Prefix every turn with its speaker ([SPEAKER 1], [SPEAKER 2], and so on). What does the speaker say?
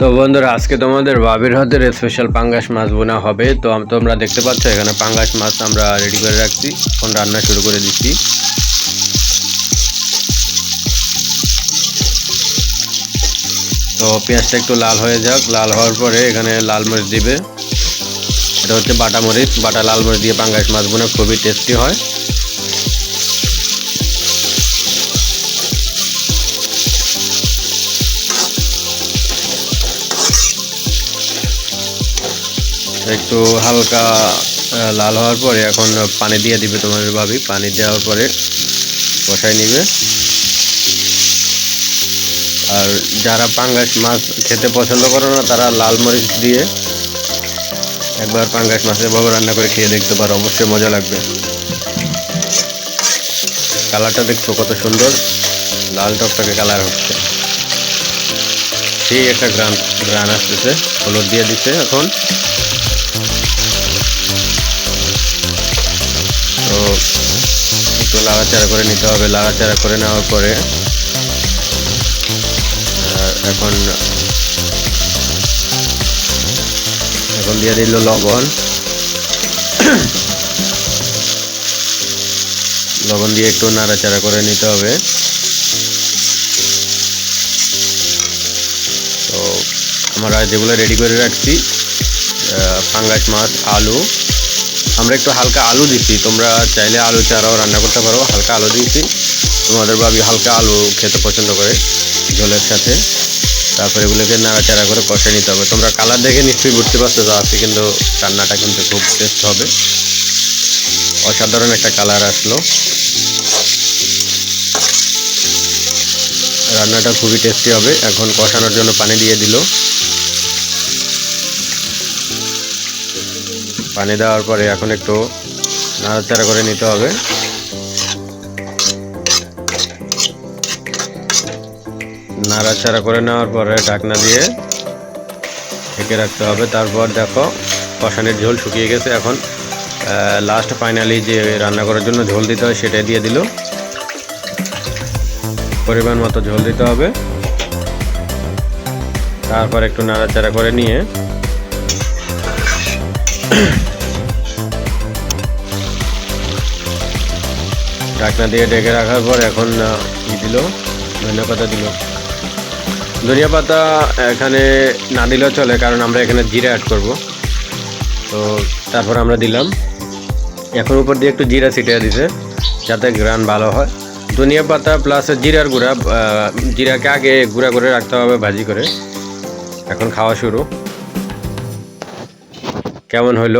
[SPEAKER 1] তো বন্ধুরা, আজকে তোমাদের বাবির হাতের স্পেশাল পাঙ্গাস মাছ বোনা হবে। তো তোমরা দেখতে পাচ্ছ, এখানে পাঙ্গাস মাছ আমরা রেডি করে রাখছি। এখন রান্না শুরু করে দিচ্ছি। তো পেঁয়াজটা একটু লাল হয়ে যাক। লাল হওয়ার পরে এখানে লাল মরিচ দিবে। এটা হচ্ছে বাটা মরিচ। বাটা লাল মরিচ দিয়ে পাঙ্গাস মাছ বোনা খুবই টেস্টি হয়। একটু হালকা লাল হওয়ার পরে এখন পানি দিয়ে দিবে তোমাদের ভাবি। পানি দেওয়ার পরে কষাই নিবে। আর যারা পাঙ্গাস মাছ খেতে পছন্দ করে না, তারা লাল মরিচ দিয়ে একবার পাঙ্গাস মাছের এভাবে রান্না করে খেয়ে দেখতে পারো। অবশ্যই মজা লাগবে। কালারটা দেখছ কত সুন্দর? লাল টকটকে কালার হচ্ছে। সেই একটা গ্রান গ্রান আসতেছে। হলুদ দিয়ে দিচ্ছে এখন। তো একটু লাড়াচাড়া করে নিতে হবে লাড়াচাড়া করে নেওয়ার পরে এখন এখন দিয়ে দিল লবণ। লবণ দিয়ে একটু নাড়াচাড়া করে নিতে হবে। তো আমরা যেগুলো রেডি করে রাখছি আহ, পাঙ্গাস মাছ আলু আমরা একটু হালকা আলু দিছি তোমরা চাইলে আলু চারাও রান্না করতে পারো। হালকা আলু দিয়েছি তোমাদের ভাবি হালকা আলু খেতে পছন্দ করে ঝোলের সাথে। তারপরে এগুলোকে নাড়াচাড়া করে কষে নিতে হবে। তোমরা কালার দেখে নিশ্চয়ই বুঝতে পারছ যে আজকে কিন্তু রান্নাটা কিন্তু খুব টেস্ট হবে। অসাধারণ একটা কালার আসলো। রান্নাটা খুবই টেস্টি হবে। এখন কষানোর জন্য পানি দিয়ে দিল। পানি দেওয়ার পরে এখন একটু নাড়াচাড়া করে নিতে হবে। নাড়াচাড়া করে নেওয়ার পরে ঢাকনা দিয়ে ঢেকে রাখতে হবে। তারপর দেখো, কষানের ঝোল শুকিয়ে গেছে। এখন লাস্ট ফাইনালি যে রান্না করার জন্য ঝোল দিতে হয় সেটা দিয়ে দিল। পরিমাণ মতো ঝোল দিতে হবে। তারপর একটু নাড়াচাড়া করে নিয়ে ঢাকনা দিয়ে ডেকে রাখার পর এখন ই দিল? ধনিয়া পাতা দিল। ধনিয়া পাতা এখানে না দিলেও চলে, কারণ আমরা এখানে জিরা অ্যাড করব। তো তারপর আমরা দিলাম। এখন উপর দিয়ে একটু জিরা ছিটিয়ে দিছে, যাতে গ্রান ভালো হয়। ধনিয়া পাতা প্লাস জিরার গুঁড়া জিরাকে আগে গুঁড়া করে রাখতে হবে ভাজি করে। এখন খাওয়া শুরু। কেমন হইল?